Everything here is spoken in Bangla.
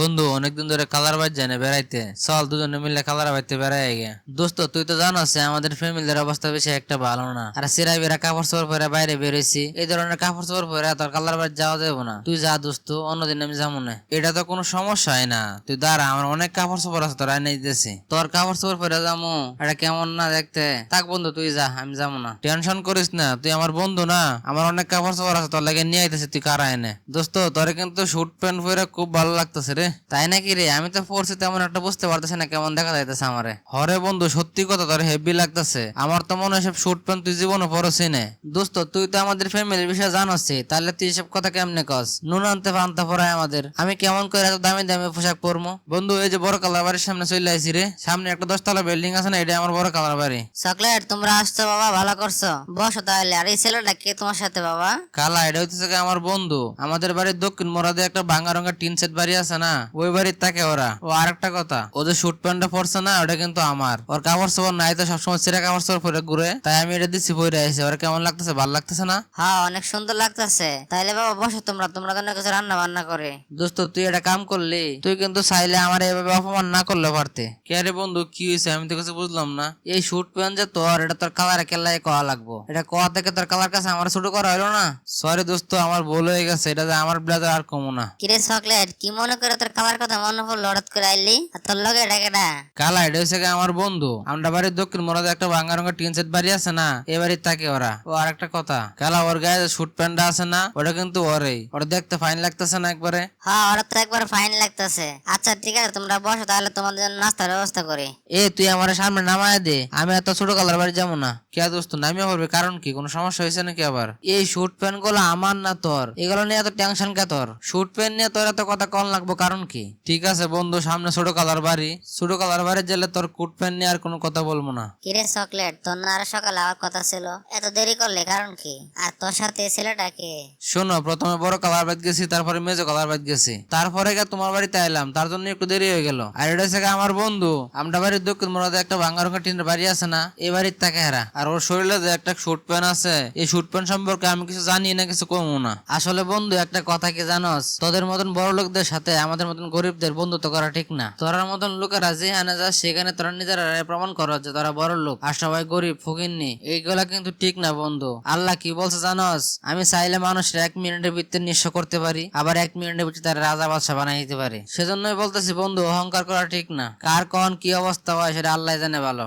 বন্ধু, অনেকদিন ধরে কালার বাইর জানে বেড়াইতে। চল দুজনে মিলে কালার বাইতে বেড়াই গে দোস্ত, তুই তো জানোস আমাদের ফ্যামিলির অবস্থা বেশি একটা ভালো না। আর সিরাই বেড়া কাপড় চোপড় পরে বাইরে বেরোইছি এই ধরনের কাপড় চোপড় পরে তোর কালার বাইর যাওয়া যাব না। তুই যা দোস্ত, অন্যদিন আমি যাব না। এটা তো কোনো সমস্যা হয় না। তুই দাঁড়া, আমার অনেক কাপড় চোপড় আছে, তোর আইনে দিতেছি তোর কাপড় চোপড় পরে যাব। এটা কেমন না দেখতে। থাক বন্ধু, তুই যা, আমি যাব না। টেনশন করিস না, তুই আমার বন্ধু না। আমার অনেক কাপড় চোপড় আছে, তোর লাগে নিয়ে আইতেছে, তুই কারা এনে দোস্ত, তোরে কিন্তু শুট প্যান্ট পরে খুব ভালো লাগতেছে রে। তাই নাকি রে? আমি তো পড়ছি তেমন একটা বুঝতে পারতেছি না কেমন দেখা যাইতেছে আমারে। হরে বন্ধু সত্যি কথা তোর হেভি লাগতেছে। আমার তো মনে হয় সব শুট প্যান্ট তুই জীবনে পরছি নে। দোস্ত তুই তো আমাদের ফ্যামিলির বিষয়ে জানোসি তাহলে তুই সব কথা কেমনে কস? নুন আনতে ফানতে পড়ায় আমাদের। আমি কেমন করে এত দামি দামি পোশাক পরবো বন্ধু এই যে বড় কালার বাড়ির সামনে চলে আইছি রে সামনে একটা দশতলা বিল্ডিং আছে না এটা আমার বড় কালার বাড়ি। চকলেট তোমরা আসছো বাবা ভালো করছ। বসো তাহলে আর এই ছেলেটা কে তোমার সাথে বাবা? কালা এটা হচ্ছে কি আমার বন্ধু। আমাদের বাড়ির দক্ষিণ মোড়াতে একটা ভাঙা রঙের টিন সেট বাড়ি আছে না ওই বাড়ির থাকে ওরা। ও আরেকটা কথা ও যে শুট প্যান্টটা পরছে না ওটা কিন্তু আমার। ওর কাপড় চোপড় নাই তো সবসময় চিরা কাপড় চোপড় পরে ঘুরে। তাই আমি এটা দিচ্ছি পরে আইসি ওরা কেমন লাগতেছে? ভালো লাগতেছে না? হ্যাঁ অনেক সুন্দর লাগতেছে। তাইলে বাবা বসো তোমরা। তোমরা তো কিছু রান্না বান্না করে? দোস্ত তুই এটা কাম করলি। তুই কিন্তু চাইলে আমার এভাবে অপমান না করলে পারতে। কে রে বন্ধু কি হয়েছে আমি তো কিছু বুঝলাম না। এই শুট প্যান্ট যে তোর এটা তোর কালারে কেল্লাই কয়া লাগবো। এটা কয়া থেকে তোর কালার কাছে আমার ছোট করা হলো না? সরি দোস্ত আমার ভুল হয়ে গেছে। এটা যে আমার ব্লাজার আর কমো না। কিরে চকলেট কি মনে করে তোর কালার কথা মনে পড়ল হঠাৎ করে আইলি আর তোর লগে এটা কেডা? কালা এটা হচ্ছে আমার বন্ধু। আমরা বাড়ির দক্ষিণ মোড়াতে একটা ভাঙ্গা রঙের টিন সেট বাড়ি আছে না এ বাড়ির থাকে ওরা। ও আরেকটা কথা কালা ওর গায়ে যে শুট প্যান্টটা আছে না ওটা কিন্তু ওরই। ওটা দেখতে ফাইন লাগতেছে না একবারে? হ্যাঁ ওরা তো একবার ফাইন লাগতেছে। আচ্ছা ঠিক আছে তোমরা বসো তাহলে তোমাদের জন্য নাস্তার ব্যবস্থা করি। এ তুই আমার সামনে নামায় দে। আমি এত ছোট কালার বাড়ি যাব না। কে দোস্ত নামিয়ে পড়বে কারণ কি? কোনো সমস্যা হয়েছে নাকি আবার? এই শুট প্যান্টগুলো আমার না তোর? এগুলো নিয়ে এত টেনশন কে তোর? শুট প্যান্ট নিয়ে তোর এত কথা কল লাগবো কারণ কি? ঠিক আছে বন্ধু সামনে ছোট কালার বাড়ি। ছোট কালার বাড়ি গেলে তোর কুট প্যান্ট নিয়ে আর কোনো কথা বলব না। কিরে চকলেট তোর না আর সকালে আবার কথা ছিল? এত দেরি করলে কারণ কি? আর তোর সাথে এই ছেলেটা কে? শোনো প্রথমে বড় কালার বাদ গেছি তারপরে মেজো কালার বাদ গেছি। তারপরে গিয়ে তোমার বাড়িতে আইলাম তার জন্য একটু দেরি হয়ে গেল। আর এটা হচ্ছে গিয়ে আমার বন্ধু আমরা বাড়ির দক্ষিণ মোড়াতে একটা ভাঙ্গা রঙের টিনের বাড়ি আছে না এই বাড়ির থাকে হেরা। আর ওর শরীরে যে একটা শুট প্যান্ট আছে এই শুট প্যান্ট সম্পর্কে আমি কিছু জানি না কিছু কমও না। আসলে বন্ধু একটা কথা কি জানোস? তোদের মতন বড় লোকদের সাথে আমাদের মতন গরিবদের বন্ধুত্ব করা ঠিক না। তোরার মতন লোকেরা যেখানে যা সেখানে তোরা নিজেরা প্রমাণ করো যে তারা বড় লোক আর সবাই গরিব, ফকিননি। এইগুলা কিন্তু ঠিক না, বন্ধু। আল্লাহ কি বলছে জানোস? আমি চাইলে মানুষের এক মিনিটের ভিতরে নিঃস্ব করতে পারি, আবার এক মিনিটের ভিতরে তারা রাজা বাদশা বানাই দিতে পারি। সেজন্যই বলতেছি, বন্ধু, অহংকার করা ঠিক না। কার কখন কি অবস্থা হয় সেটা আল্লাহ জানে ভালো।